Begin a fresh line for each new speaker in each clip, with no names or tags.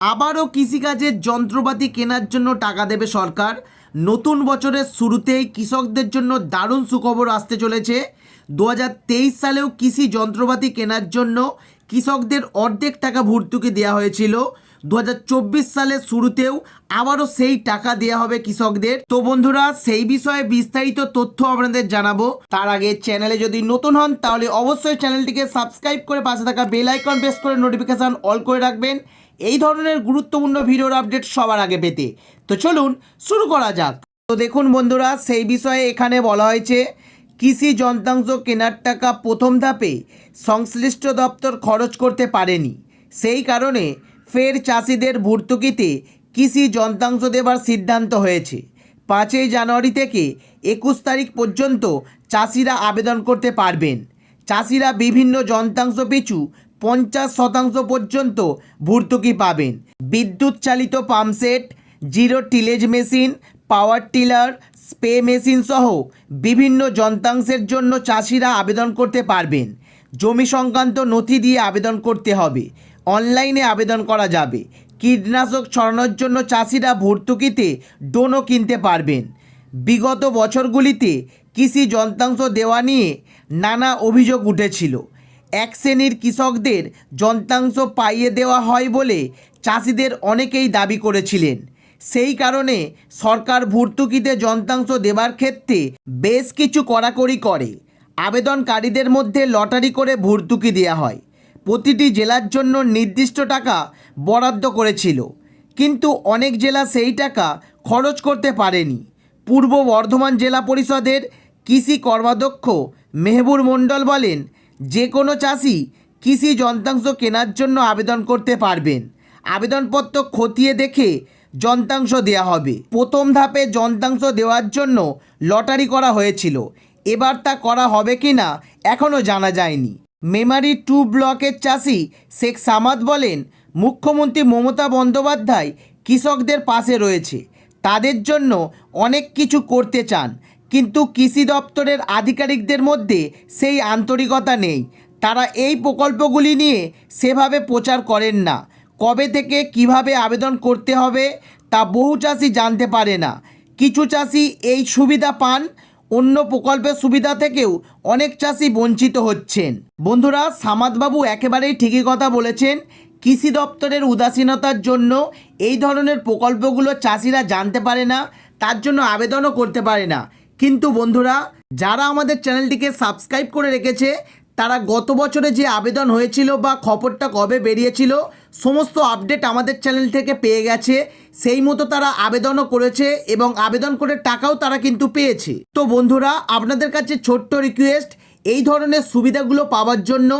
আবারও কৃষিকাজের যন্ত্রপাতি কেনার জন্য টাকা দেবে সরকার। নতুন বছরের শুরুতেই কৃষকদের জন্য দারুণ সুখবর আসতে চলেছে। দু হাজার তেইশ সালেও কৃষি যন্ত্রপাতি কেনার জন্য কৃষকদের অর্ধেক টাকা ভর্তুকি দেওয়া হয়েছিল। দু হাজার চব্বিশ সালের শুরুতেও আবারও সেই টাকা দেওয়া হবে কৃষকদের। তো বন্ধুরা, সেই বিষয়ে বিস্তারিত তথ্য আপনাদের জানাব। তার আগে চ্যানেলে যদি নতুন হন, তাহলে অবশ্যই চ্যানেলটিকে সাবস্ক্রাইব করে পাশে থাকা বেল আইকন প্রেস করে নোটিফিকেশান অল করে রাখবেন। এই ধরনের গুরুত্বপূর্ণ ভিডিওর আপডেট সবার আগে পেতে। তো চলুন, শুরু করা যাক। তো দেখুন বন্ধুরা, সেই বিষয়ে এখানে বলা হয়েছে, কৃষি যন্ত্রাংশ কেনার টাকা প্রথম ধাপে সংশ্লিষ্ট দপ্তর খরচ করতে পারেনি। সেই কারণে ফের চাষিদের ভর্তুকিতে কৃষি যন্ত্রাংশ দেবার সিদ্ধান্ত হয়েছে। পাঁচই জানুয়ারি থেকে একুশ তারিখ পর্যন্ত চাষিরা আবেদন করতে পারবেন। চাষিরা বিভিন্ন যন্ত্রাংশ পিছু পঞ্চাশ শতাংশ পর্যন্ত ভর্তুকি পাবেন। বিদ্যুৎ চালিত pumpset zero tillage machine, power tiller, spray machine সহ বিভিন্ন যন্ত্রাংশের জন্য চাষিরা আবেদন করতে পারবেন। জমি সংক্রান্ত নথি দিয়ে আবেদন করতে হবে। অনলাইনে আবেদন করা যাবে। কীটনাশক ছড়ানোর জন্য চাষিরা ভর্তুকিতে ডোনও কিনতে পারবেন। বিগত বছরগুলিতে কৃষি যন্ত্রাংশ দেওয়া নিয়ে নানা অভিযোগ উঠেছিল। এক শ্রেণির কৃষকদের যন্ত্রাংশ পাইয়ে দেওয়া হয় বলে চাষিদের অনেকেই দাবি করেছিলেন। সেই কারণে সরকার ভর্তুকিতে যন্ত্রাংশ দেবার ক্ষেত্রে বেশ কিছু কড়াকড়ি করে। আবেদনকারীদের মধ্যে লটারি করে ভর্তুকি দেওয়া হয়। প্রতিটি জেলার জন্য নির্দিষ্ট টাকা বরাদ্দ করেছিল। কিন্তু অনেক জেলা সেই টাকা খরচ করতে পারেনি। পূর্ব বর্ধমান জেলা পরিষদের কৃষি কর্মাধ্যক্ষ মেহবুর মণ্ডল বলেন যে কোনো চাষি কৃষি যন্ত্রাংশ কেনার জন্য আবেদন করতে পারবেন। আবেদনপত্র খতিয়ে দেখে যন্ত্রাংশ দেওয়া হবে। প্রথম ধাপে যন্ত্রাংশ দেওয়ার জন্য লটারি করা হয়েছিল। এবার তা করা হবে কি না এখনও জানা যায়নি। মেমারি টু ব্লকের চাষি শেখ সামাদ বলেন, মুখ্যমন্ত্রী মমতা বন্দ্যোপাধ্যায় কৃষকদের পাশে রয়েছে। তাদের জন্য অনেক কিছু করতে চান কিন্তু কৃষি দপ্তরের আধিকারিকদের মধ্যে সেই আন্তরিকতা নেই। তারা এই প্রকল্পগুলি নিয়ে সেভাবে প্রচার করেন না। কবে থেকে কীভাবে আবেদন করতে হবে তা বহু চাষি জানতে পারে না। কিছু চাষি এই সুবিধা পান, অন্য প্রকল্পের সুবিধা থেকেও অনেক চাষি বঞ্চিত হচ্ছেন। বন্ধুরা, সামাদবাবু একেবারেই ঠিকই কথা বলেছেন। কৃষি দপ্তরের উদাসীনতার জন্য এই ধরনের প্রকল্পগুলো চাষিরা জানতে পারে না, তার জন্য আবেদনও করতে পারে না। কিন্তু বন্ধুরা, যারা আমাদের চ্যানেলটিকে সাবস্ক্রাইব করে রেখেছে, তারা গত বছরে যে আবেদন হয়েছিল বা খবরটা কবে বেরিয়েছিল, সমস্ত আপডেট আমাদের চ্যানেল থেকে পেয়ে গেছে। সেই মতো তারা আবেদনও করেছে এবং আবেদন করে টাকাও তারা কিন্তু পেয়েছে। তো বন্ধুরা, আপনাদের কাছে ছোট্ট রিকোয়েস্ট এই ধরনের সুবিধাগুলো পাওয়ার জন্য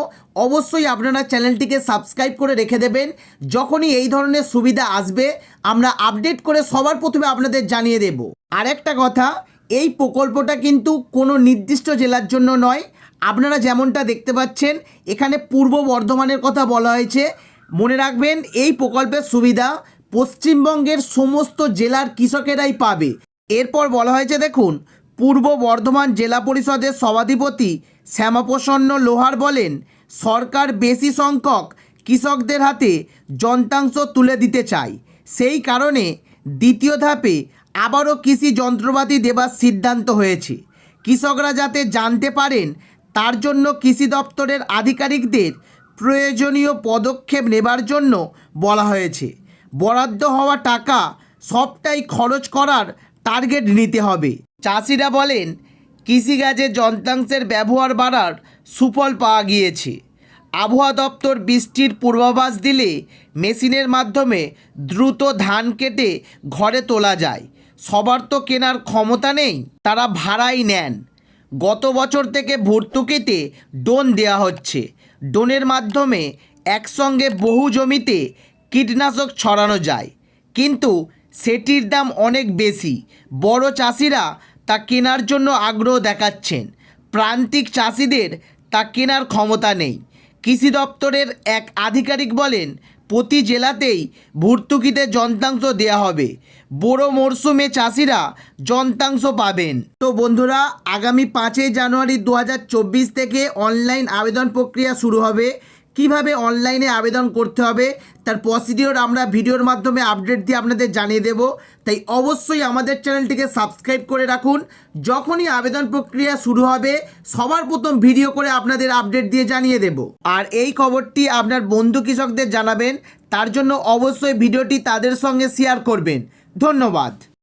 অবশ্যই আপনারা চ্যানেলটিকে সাবস্ক্রাইব করে রেখে দেবেন। যখনই এই ধরনের সুবিধা আসবে, আমরা আপডেট করে সবার প্রথমে আপনাদের জানিয়ে দেব। আর একটা কথা এই প্রকল্পটা কিন্তু কোনো নির্দিষ্ট জেলার জন্য নয়। আপনারা যেমনটা দেখতে পাচ্ছেন, এখানে পূর্ব বর্ধমানের কথা বলা হয়েছে। মনে রাখবেন, এই প্রকল্পের সুবিধা পশ্চিমবঙ্গের সমস্ত জেলার কৃষকেরাই পাবে। এরপর বলা হয়েছে, দেখুন, পূর্ব বর্ধমান জেলা পরিষদের সভাধিপতি শ্যামাপ্রসন্ন লোহার বলেন, সরকার বেশি সংখ্যক কৃষকদের হাতে যন্ত্রাংশ তুলে দিতে চায়। সেই কারণে দ্বিতীয় ধাপে আবারও কৃষি যন্ত্রপাতি দেবার সিদ্ধান্ত হয়েছে। কৃষকরা যাতে জানতে পারেন, তার জন্য কৃষি দপ্তরের আধিকারিকদের প্রয়োজনীয় পদক্ষেপ নেবার জন্য বলা হয়েছে। বরাদ্দ হওয়া টাকা সবটাই খরচ করার টার্গেট নিতে হবে। চাষিরা বলেন, কৃষিকাজে যন্ত্রাংশের ব্যবহার বাড়ার সুফল পাওয়া গিয়েছে। আবহাওয়া দপ্তর বৃষ্টির পূর্বাভাস দিলে মেশিনের মাধ্যমে দ্রুত ধান কেটে ঘরে তোলা যায়। সবার তো কেনার ক্ষমতা নেই, তারা ভাড়াই নেন। গত বছর থেকে ভর্তুকিতে ডোন দেওয়া হচ্ছে। ডোনের মাধ্যমে একসঙ্গে বহু জমিতে কীটনাশক ছড়ানো যায়। কিন্তু সেটির দাম অনেক বেশি। বড় চাষিরা তা কেনার জন্য আগ্রহ দেখাচ্ছেন। প্রান্তিক চাষিদের তা কেনার ক্ষমতা নেই। কৃষি দপ্তরের এক আধিকারিক বলেন প্রতি জেলাতেই ভর্তুকিতে যন্ত্রাংশ দেয়া হবে। বড় মরশুমে চাষিরা যন্ত্রাংশ পাবেন। তো বন্ধুরা, আগামী পাঁচই জানুয়ারি দু হাজার চব্বিশ থেকে অনলাইন আবেদন প্রক্রিয়া শুরু হবে। কীভাবে অনলাইনে আবেদন করতে হবে, তার প্রসিডিওর আমরা ভিডিওর মাধ্যমে আপডেট দিয়ে আপনাদের জানিয়ে দেব। তাই অবশ্যই আমাদের চ্যানেলটিকে সাবস্ক্রাইব করে রাখুন। যখনই আবেদন প্রক্রিয়া শুরু হবে, সবার প্রথম ভিডিও করে আপনাদের আপডেট দিয়ে জানিয়ে দেব। আর এই খবরটি আপনার বন্ধু কৃষকদের জানাবেন, তার জন্য অবশ্যই ভিডিওটি তাদের সঙ্গে শেয়ার করবেন। ধন্যবাদ।